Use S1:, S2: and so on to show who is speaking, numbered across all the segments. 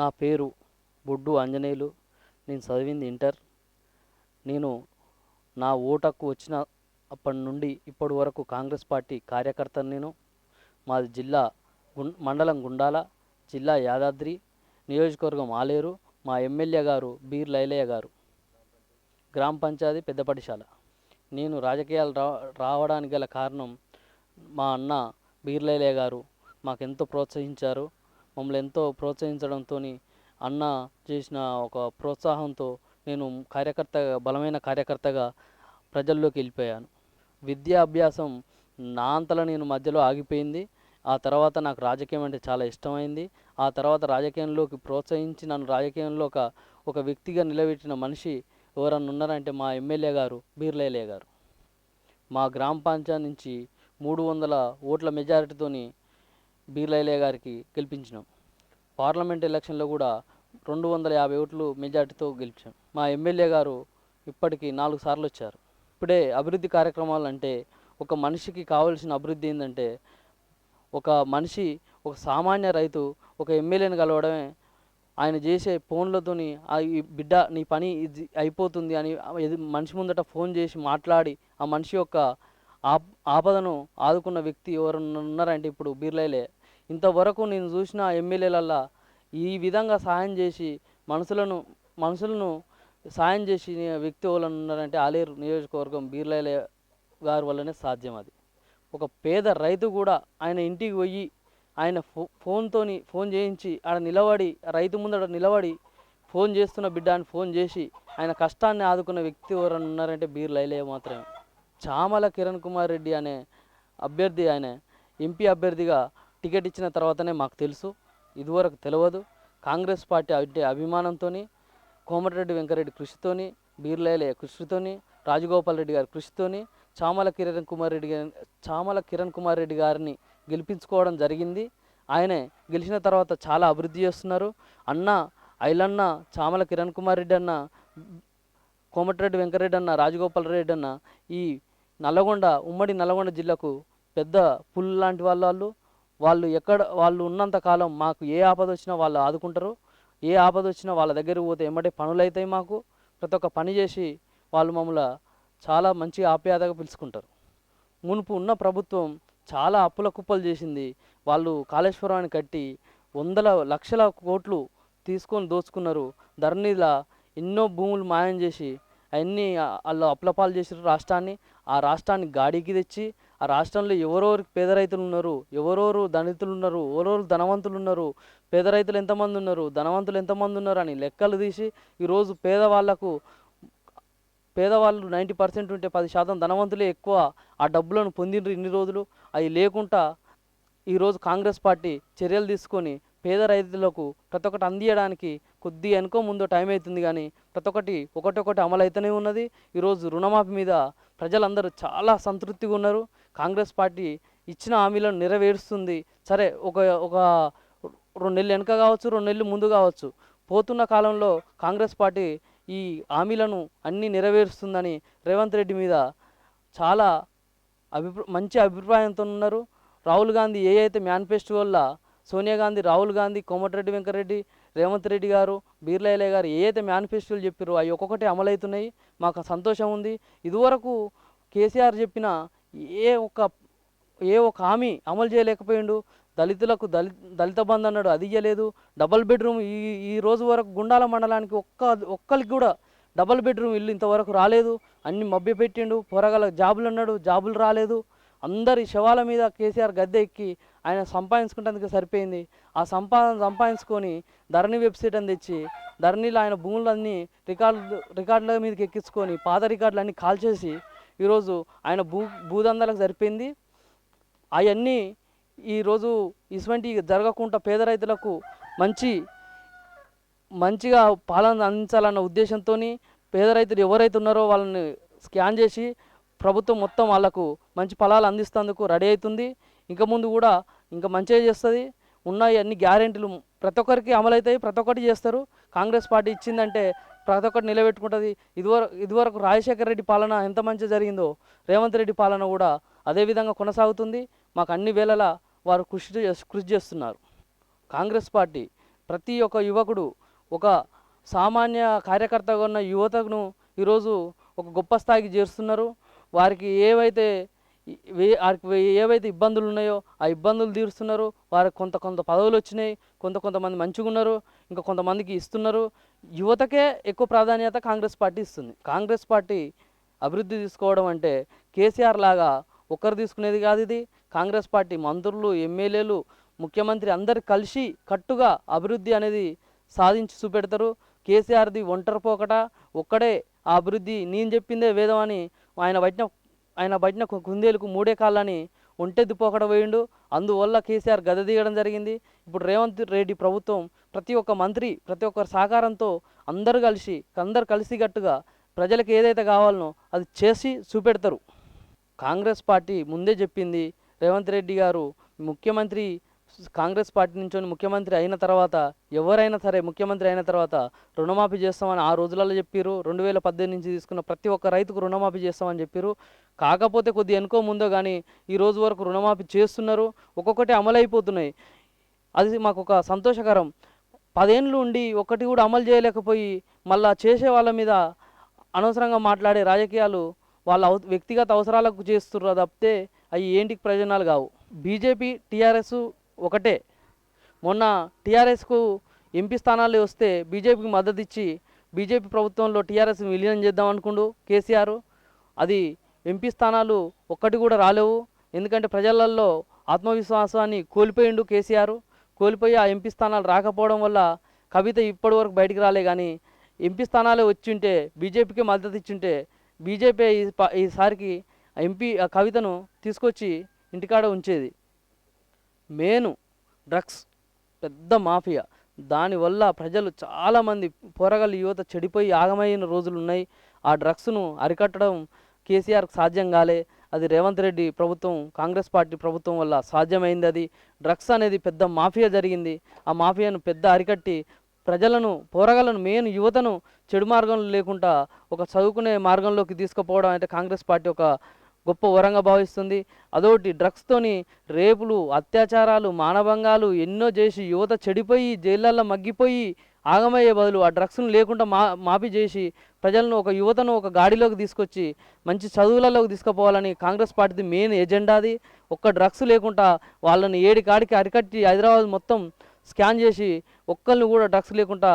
S1: నా పేరు బొడ్డు ఆంజనేయులు. నేను చదివింది ఇంటర్. నేను నా ఓటకు వచ్చిన అప్పటి నుండి ఇప్పటి వరకు కాంగ్రెస్ పార్టీ కార్యకర్తను నేను. మాది జిల్లా మండలం గుండాల జిల్లా యాదాద్రి నియోజకవర్గం ఆలేరు మా ఎమ్మెల్యే గారు బీర్ లైలయ్య గారు. గ్రామ పంచాయతీ పెద్దపటిశాల. నేను రాజకీయాలు రా రావడానికి గల కారణం మా అన్న బీర్లైలయ్య గారు మాకెంతో ప్రోత్సహించారు. మమ్మల్ని ఎంతో ప్రోత్సహించడంతో అన్న చేసిన ఒక ప్రోత్సాహంతో నేను కార్యకర్తగా బలమైన కార్యకర్తగా ప్రజల్లోకి వెళ్ళిపోయాను. విద్యాభ్యాసం నా అంతలో నేను మధ్యలో ఆగిపోయింది. ఆ తర్వాత నాకు రాజకీయం అంటే చాలా ఇష్టమైంది. ఆ తర్వాత రాజకీయంలోకి ప్రోత్సహించి నన్ను రాజకీయంలో ఒక ఒక వ్యక్తిగా నిలబెట్టిన మనిషి ఎవరన్నా ఉన్నారంటే మా ఎమ్మెల్యే గారు బీర్లైలే గారు. మా గ్రామ పంచాయతీ నుంచి మూడు వందల ఓట్ల మెజారిటీతోని బీర్లైలే గారికి గెలిపించినాం. పార్లమెంట్ ఎలక్షన్లో కూడా రెండు వందల యాభై ఓట్లు మెజార్టీతో గెలిచాం. మా ఎమ్మెల్యే గారు ఇప్పటికి నాలుగు సార్లు వచ్చారు. ఇప్పుడే అభివృద్ధి కార్యక్రమాలు అంటే ఒక మనిషికి కావాల్సిన అభివృద్ధి ఏంటంటే ఒక మనిషి ఒక సామాన్య రైతు ఒక ఎమ్మెల్యేని కలవడమే. ఆయన చేసే ఫోన్లతోని "ఆ, ఈ బిడ్డ నీ పని ఇది అయిపోతుంది అని మనిషి ముందట ఫోన్ చేసి మాట్లాడి ఆ మనిషి యొక్క ఆప్ ఆపదను ఆదుకున్న వ్యక్తి ఎవరు ఉన్నారంటే ఇప్పుడు బీర్లైలే. ఇంతవరకు నేను చూసిన ఎమ్మెల్యేలల్లా ఈ విధంగా సహాయం చేసి మనుషులను మనుషులను సాయం చేసి వ్యక్తి వాళ్ళని ఉన్నారంటే ఆలేరు నియోజకవర్గం బీర్లైలే గారి వల్లనే సాధ్యం అది. ఒక పేద రైతు కూడా ఆయన ఇంటికి పోయి ఆయన ఫో ఫోన్తోని ఫోన్ చేయించి ఆడ నిలబడి రైతు ముందర నిలబడి ఫోన్ చేస్తున్న బిడ్డ అని ఫోన్ చేసి ఆయన కష్టాన్ని ఆదుకున్న వ్యక్తి ఎవరైనా ఉన్నారంటే బీర్ లైలే మాత్రమే. చామల కిరణ్ కుమార్ రెడ్డి అనే అభ్యర్థి ఆయన ఎంపీ అభ్యర్థిగా టికెట్ ఇచ్చిన తర్వాతనే మాకు తెలుసు. ఇదివరకు తెలియదు కాంగ్రెస్ పార్టీ అంటే అభిమానంతోని కోమటిరెడ్డి వెంకరెడ్డి కృషితోని బీర్లయ్య కృషితోని రాజగోపాల్ రెడ్డి గారి కృషితోని చామల కిరణ్ కుమార్ రెడ్డి గారి చామల కిరణ్ కుమార్ రెడ్డి గారిని గెలిపించుకోవడం జరిగింది. ఆయనే గెలిచిన తర్వాత చాలా అభివృద్ధి చేస్తున్నారు. అన్న ఐలన్న చామల కిరణ్ కుమార్ రెడ్డి అన్న కోమటిరెడ్డి వెంకరెడ్డి అన్న రాజగోపాల్ రెడ్డి అన్న ఈ నల్లగొండ ఉమ్మడి నల్లగొండ జిల్లాకు పెద్ద పుల్ లాంటి వాళ్ళు వాళ్ళు ఎక్కడ వాళ్ళు ఉన్నంత కాలం మాకు ఏ ఆపద వచ్చినా వాళ్ళు ఆదుకుంటారు. ఏ ఆపద వచ్చినా వాళ్ళ దగ్గరికి పోతే ఎమ్మటే పనులు అవుతాయి మాకు. ప్రతి ఒక్క పని చేసి వాళ్ళు మమ్మల్ని చాలా మంచి ఆప్యాయతగా పిలుచుకుంటారు. మునుపు ఉన్న ప్రభుత్వం చాలా అప్పుల కుప్పలు చేసింది. వాళ్ళు కాళేశ్వరాన్ని కట్టి వందల లక్షల కోట్లు తీసుకొని దోచుకున్నారు. ధరణిలా ఎన్నో భూములు మాయం చేసి అవన్నీ వాళ్ళు అప్లపాలు చేసిన రాష్ట్రాన్ని. ఆ రాష్ట్రాన్ని గాడికి తెచ్చి ఆ రాష్ట్రంలో ఎవరెవరు పేద రైతులు ఉన్నారు ఎవరెవరు దళితులు ఉన్నారు ఎవరెవరు ధనవంతులు ఉన్నారు పేద రైతులు ఎంతమంది ఉన్నారు ధనవంతులు ఎంతమంది ఉన్నారు అని లెక్కలు తీసి ఈరోజు పేదవాళ్ళకు పేదవాళ్ళు నైంటీ పర్సెంట్ ఉంటే పది శాతం ధనవంతులే ఎక్కువ ఆ డబ్బులను పొందిండ్రు ఇన్ని రోజులు. అవి లేకుండా ఈరోజు కాంగ్రెస్ పార్టీ చర్యలు తీసుకొని పేద రైతులకు ప్రతి ఒక్కటి అందియడానికి కొద్ది ఎనుకో ముందు టైం అవుతుంది కానీ ప్రతి ఒక్కటి ఒకటొకటి అమలు అయితేనే ఉన్నది. ఈరోజు రుణమాఫీ మీద ప్రజలందరూ చాలా సంతృప్తిగా ఉన్నారు. కాంగ్రెస్ పార్టీ ఇచ్చిన హామీలను నెరవేరుస్తుంది. సరే ఒక ఒక రెండు నెలలు వెనుక కావచ్చు రెండు నెలలు ముందు కావచ్చు పోతున్న కాలంలో కాంగ్రెస్ పార్టీ ఈ హామీలను అన్నీ నెరవేరుస్తుందని రేవంత్ రెడ్డి మీద చాలా అభిప్రా మంచి అభిప్రాయంతో ఉన్నారు. రాహుల్ గాంధీ ఏ అయితే మేనిఫెస్టో వల్ల సోనియా గాంధీ రాహుల్ గాంధీ కోమటిరెడ్డి వెంకరెడ్డి రేవంత్ రెడ్డి గారు బీర్లైలే గారు ఏ అయితే మేనిఫెస్టోలు చెప్పారో అవి ఒక్కొక్కటి అమలవుతున్నాయి. మాకు సంతోషం ఉంది. ఇదివరకు కేసీఆర్ చెప్పిన ఏ ఒక్క ఏ ఒక హామీ అమలు చేయలేకపోయిండు. దళితులకు దళిత దళిత బంధు అన్నాడు అది ఇయ్యలేదు. డబల్ బెడ్రూమ్ ఈ ఈ రోజు వరకు గుండాల మండలానికి ఒక్క ఒక్కరికి కూడా డబల్ బెడ్రూమ్ ఇల్లు ఇంతవరకు రాలేదు. అన్ని మభ్య పెట్టిండు. పొరగల జాబులు అన్నాడు జాబులు రాలేదు. అందరి శవాల మీద కేసీఆర్ గద్దె ఎక్కి ఆయన సంపాదించుకుంటేందుకు సరిపోయింది. ఆ సంపాదన సంపాదించుకొని ధరణి వెబ్సైట్ అని తెచ్చి ధరణిలో ఆయన భూములన్నీ రికార్డు రికార్డుల మీదకి ఎక్కించుకొని పాత రికార్డులన్నీ కాల్చేసి ఈరోజు ఆయన భూ భూదందాలకు సరిపోయింది. అవన్నీ ఈరోజు ఇటువంటి జరగకుండా పేద రైతులకు మంచి మంచిగా పాలన అందించాలన్న ఉద్దేశంతో పేద రైతులు ఎవరైతే ఉన్నారో వాళ్ళని స్కాన్ చేసి ప్రభుత్వం మొత్తం వాళ్ళకు మంచి ఫలాలు అందిస్తేందుకు రెడీ అవుతుంది. ఇంకా ముందు కూడా ఇంకా మంచిగా చేస్తుంది. ఉన్నాయి అన్ని గ్యారెంటీలు ప్రతి ఒక్కరికి అమలవుతాయి ప్రతి ఒక్కటి చేస్తారు. కాంగ్రెస్ పార్టీ ఇచ్చిందంటే ప్రతి ఒక్కటి నిలబెట్టుకుంటుంది. ఇదివరకు ఇదివరకు రాజశేఖర రెడ్డి పాలన ఎంత మంచి జరిగిందో రేవంత్ రెడ్డి పాలన కూడా అదే విధంగా కొనసాగుతుంది. మాకు అన్ని వేళలా వారు కృషి చే- కృషి చేస్తున్నారు. కాంగ్రెస్ పార్టీ ప్రతి ఒక్క యువకుడు ఒక సామాన్య కార్యకర్తగా ఉన్న యువతను ఈరోజు ఒక గొప్ప స్థాయికి చేరుస్తున్నారు. వారికి ఏవైతే వారికి ఏవైతే ఇబ్బందులు ఉన్నాయో ఆ ఇబ్బందులు తీరుస్తున్నారు. వారికి కొంత కొంత పదవులు వచ్చినాయి. కొంత కొంతమంది మంచిగా ఉన్నారు. ఇంకా కొంతమందికి ఇస్తున్నారు. యువతకే ఎక్కువ ప్రాధాన్యత కాంగ్రెస్ పార్టీ ఇస్తుంది. కాంగ్రెస్ పార్టీ అభివృద్ధి తీసుకోవడం అంటే కేసీఆర్ లాగా ఒక్కరు తీసుకునేది కాదు ఇది. కాంగ్రెస్ పార్టీ మంత్రులు ఎమ్మెల్యేలు ముఖ్యమంత్రి అందరు కలిసి కట్టుగా అభివృద్ధి అనేది సాధించి చూపెడతారు. కేసీఆర్ది ఒంటరి పోకట ఒక్కడే ఆ అభివృద్ధి నేను చెప్పిందే వేదం అని ఆయన బట్టిన ఆయన బట్టిన కు- కుందేలుకు మూడే కాళ్ళని ఒంటెద్దు పోకడ పోయిండు అందువల్ల కేసీఆర్ గద దిగడం జరిగింది. ఇప్పుడు రేవంత్ రెడ్డి ప్రభుత్వం ప్రతి ఒక్క మంత్రి ప్రతి ఒక్కరి సహకారంతో అందరూ కలిసి అందరు కలిసికట్టుగా ప్రజలకు ఏదైతే కావాలనో అది చేసి చూపెడతారు. కాంగ్రెస్ పార్టీ ముందే చెప్పింది రేవంత్ రెడ్డి గారు ముఖ్యమంత్రి కాంగ్రెస్ పార్టీ నుంచి ముఖ్యమంత్రి అయిన తర్వాత ఎవరైనా సరే ముఖ్యమంత్రి అయిన తర్వాత రుణమాఫీ చేస్తామని ఆ రోజులలో చెప్పారు రెండు వేల పద్దెనిమిది నుంచి తీసుకున్న ప్రతి ఒక్క రైతుకు రుణమాఫీ చేస్తామని చెప్పారు కాకపోతే కొద్ది ఎనుకో ముందో కానీ ఈ రోజు వరకు రుణమాఫీ చేస్తున్నారు. ఒక్కొక్కటి అమలైపోతున్నాయి. అది మాకు ఒక సంతోషకరం. పదేళ్ళు ఉండి ఒకటి కూడా అమలు చేయలేకపోయి మళ్ళా చేసే వాళ్ళ మీద అనవసరంగా మాట్లాడే రాజకీయాలు వాళ్ళ అవ వ్యక్తిగత అవసరాలకు చేస్తున్నారు తప్పితే అవి ఏంటికి ప్రయోజనాలు కావు. బీజేపీ టీఆర్ఎస్ ఒకటే. మొన్న టీఆర్ఎస్కు ఎంపీ స్థానాలు వస్తే బీజేపీకి మద్దతు ఇచ్చి బీజేపీ ప్రభుత్వంలో టీఆర్ఎస్ విలీనం చేద్దాం అనుకుండు కేసీఆర్. అది ఎంపీ స్థానాలు ఒక్కటి కూడా రాలేవు. ఎందుకంటే ప్రజలలో ఆత్మవిశ్వాసాన్ని కోల్పోయిండు కేసీఆర్. కోల్పోయి ఆ ఎంపీ స్థానాలు రాకపోవడం వల్ల కవిత ఇప్పటి వరకు బయటికి రాలే కానీ ఎంపీ స్థానాలే వచ్చింటే బీజేపీకి మద్దతు ఇచ్చింటే బీజేపీ ఈ ఈసారికి ఎంపీ ఆ కవితను తీసుకొచ్చి ఇంటికాడ ఉంచేది. మేను డ్రగ్స్ పెద్ద మాఫియా. దానివల్ల ప్రజలు చాలామంది పోరగాళ్ళు యువత చెడిపోయి ఆగమైన రోజులు ఉన్నాయి. ఆ డ్రగ్స్ను అరికట్టడం కేసీఆర్కి సాధ్యం కాలే. అది రేవంత్ రెడ్డి ప్రభుత్వం కాంగ్రెస్ పార్టీ ప్రభుత్వం వల్ల సాధ్యమైంది అది. డ్రగ్స్ అనేది పెద్ద మాఫియా జరిగింది. ఆ మాఫియాను పెద్ద అరికట్టి ప్రజలను పోరగలను మెయిన్ యువతను చెడు మార్గంలో లేకుండా ఒక చదువుకునే మార్గంలోకి తీసుకుపోవడం అంటే కాంగ్రెస్ పార్టీ ఒక గొప్ప వరంగా భావిస్తుంది. అదొకటి డ్రగ్స్తోని రేపులు అత్యాచారాలు మానభంగాలు ఎన్నో చేసి యువత చెడిపోయి జైళ్ళల్లో మగ్గిపోయి ఆగమయ్యే బదులు ఆ డ్రగ్స్ను లేకుండా మా మాఫీ చేసి ప్రజలను ఒక యువతను ఒక గాడిలోకి తీసుకొచ్చి మంచి చదువులలోకి తీసుకుపోవాలని కాంగ్రెస్ పార్టీది మెయిన్ ఎజెండాది ఒక్క డ్రగ్స్ లేకుండా వాళ్ళని ఏడి కాడికి అరికట్టి హైదరాబాద్ మొత్తం స్కాన్ చేసి ఒక్కరిని కూడా డ్రగ్స్ లేకుండా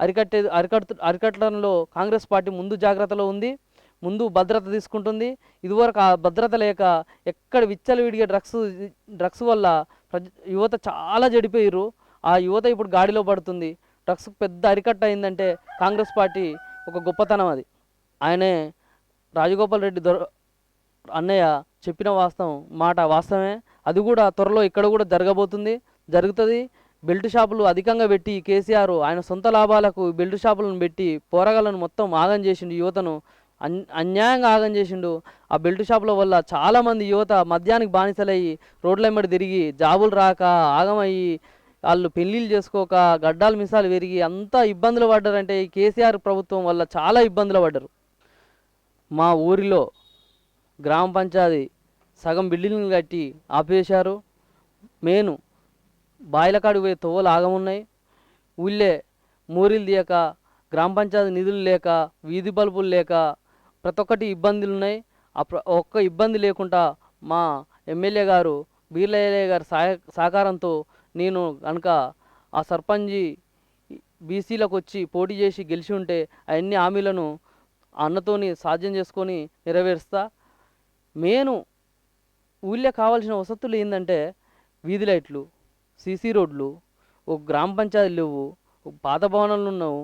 S1: అరికట్టే అరికట్టు అరికట్టడంలో కాంగ్రెస్ పార్టీ ముందు జాగ్రత్తలో ఉంది. ముందు భద్రత తీసుకుంటుంది. ఇదివరకు ఆ భద్రత లేక ఎక్కడ విచ్చలు విడిగే డ్రగ్స్ డ్రగ్స్ వల్ల ప్రజ యువత చాలా చెడిపోయారు ఆ యువత ఇప్పుడు గాడిలో పడుతుంది. డ్రగ్స్ పెద్ద అరికట్ట అయిందంటే కాంగ్రెస్ పార్టీ ఒక గొప్పతనం అది. ఆయనే రాజగోపాల్ రెడ్డి దొర అన్నయ్య చెప్పిన వాస్తవం మాట వాస్తవమే. అది కూడా త్వరలో ఇక్కడ కూడా జరగబోతుంది జరుగుతుంది. బెల్ట్ షాపులు అధికంగా పెట్టి కేసీఆర్ ఆయన సొంత లాభాలకు బెల్ట్ షాపులను పెట్టి పోరగాళ్ళను మొత్తం ఆగం చేసిండు యువతను. అన్యాయంగా ఆగం చేసిండు. ఆ బెల్ట్ షాపుల వల్ల చాలామంది యువత మద్యానికి బానిసలయ్యి రోడ్ల వెంబడి తిరిగి జాబులు రాక ఆగమయ్యి వాళ్ళు పెళ్ళిళ్ళు చేసుకోక గడ్డాలు మిసాలు పెరిగి అంతా ఇబ్బందులు పడ్డారంటే ఈ కేసీఆర్ ప్రభుత్వం వల్ల చాలా ఇబ్బందులు పడ్డారు. మా ఊరిలో గ్రామ పంచాయతీ సగం బిల్డింగ్లు కట్టి ఆపేశారు. మేను బాయిలకాడికి పోయే తోవలు ఆగమున్నాయి. ఊళ్ళే మూరీలు తీయక గ్రామ పంచాయతీ నిధులు లేక వీధి బల్బులు లేక ప్రతి ఒక్కటి ఇబ్బందులు ఉన్నాయి ఒక్క ఇబ్బంది లేకుండా మా ఎమ్మెల్యే గారు బీర్లయ్య గారి సహాయ సహకారంతో నేను కనుక ఆ సర్పంచి బీసీలకు వచ్చి పోటీ చేసి గెలిచి ఉంటే అవన్నీ హామీలను అన్నతోని సాధ్యం చేసుకొని నెరవేరుస్తా. మెయిన్ ఊళ్ళో కావాల్సిన వసతులు ఏంటంటే వీధి లైట్లు సీసీ రోడ్లు ఒక గ్రామ పంచాయతీ లేవు పాత భవనాలు ఉన్నావు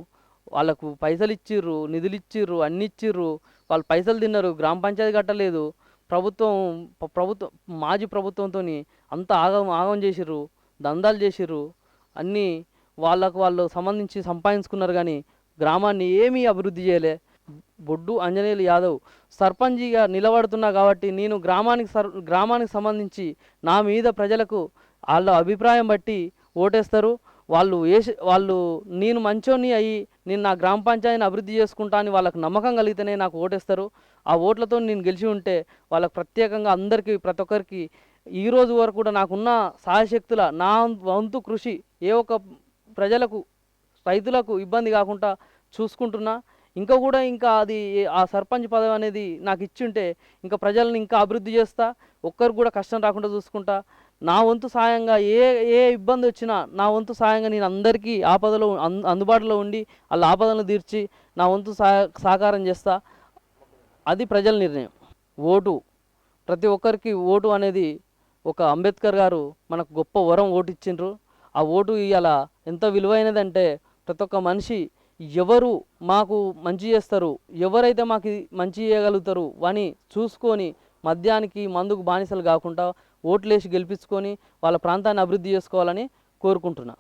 S1: వాళ్ళకు పైసలు ఇచ్చిర్రు నిధులు ఇచ్చిర్రు అన్ని ఇచ్చిర్రు వాళ్ళు పైసలు తిన్నారు గ్రామ పంచాయతీ కట్టలేదు ప్రభుత్వం ప్రభుత్వం మాజీ ప్రభుత్వంతో అంత ఆగం ఆగం చేసిర్రు దందాలు చేసిర్రు అన్నీ వాళ్ళకు వాళ్ళు సంబంధించి సంపాదించుకున్నారు కానీ గ్రామాన్ని ఏమీ అభివృద్ధి చేయలే. బొడ్డు ఆంజనేయులు యాదవ్ సర్పంచిగా నిలబడుతున్నా కాబట్టి నేను గ్రామానికి సర్ గ్రామానికి సంబంధించి నా మీద ప్రజలకు వాళ్ళ అభిప్రాయం బట్టి ఓటేస్తారు. వాళ్ళు వేసి వాళ్ళు నేను మంచోని అయ్యి నేను నా గ్రామ పంచాయతీని అభివృద్ధి చేసుకుంటా అని వాళ్ళకి నమ్మకం కలిగితేనే నాకు ఓటేస్తారు. ఆ ఓట్లతో నేను గెలిచి ఉంటే వాళ్ళకి ప్రత్యేకంగా అందరికీ ప్రతి ఒక్కరికి ఈ రోజు వరకు కూడా నాకున్న సహాయశక్తుల నా వంతు కృషి ఏ ఒక్క ప్రజలకు రైతులకు ఇబ్బంది కాకుండా చూసుకుంటున్నా. ఇంకా కూడా ఇంకా అది ఆ సర్పంచ్ పదవి అనేది నాకు ఇచ్చింటే ఇంకా ప్రజలను ఇంకా అభివృద్ధి చేస్తా. ఒక్కరికి కూడా కష్టం రాకుండా చూసుకుంటా. నా వంతు సాయంగా ఏ ఏ ఇబ్బంది వచ్చినా నా వంతు సాయంగా నేను అందరికీ ఆపదలో అందుబాటులో ఉండి వాళ్ళ ఆపదలను తీర్చి నా వంతు సహ సహకారం చేస్తా. అది ప్రజల నిర్ణయం. ఓటు. ప్రతి ఒక్కరికి ఓటు అనేది ఒక అంబేద్కర్ గారు మనకు గొప్ప వరం ఓటు ఇచ్చిండ్రు ఆ ఓటు ఇవాళ ఎంత విలువైనదంటే ప్రతి ఒక్క మనిషి ఎవరు మాకు మంచి చేస్తారు ఎవరైతే మాకు మంచి చేయగలుగుతారు అని చూసుకొని మద్యానికి మందుకు బానిసలు కాకుండా ఓట్లేసి గెలిపించుకొని వాళ్ళ ప్రాంతాన్ని అభివృద్ధి చేసుకోవాలని కోరుకుంటున్నా.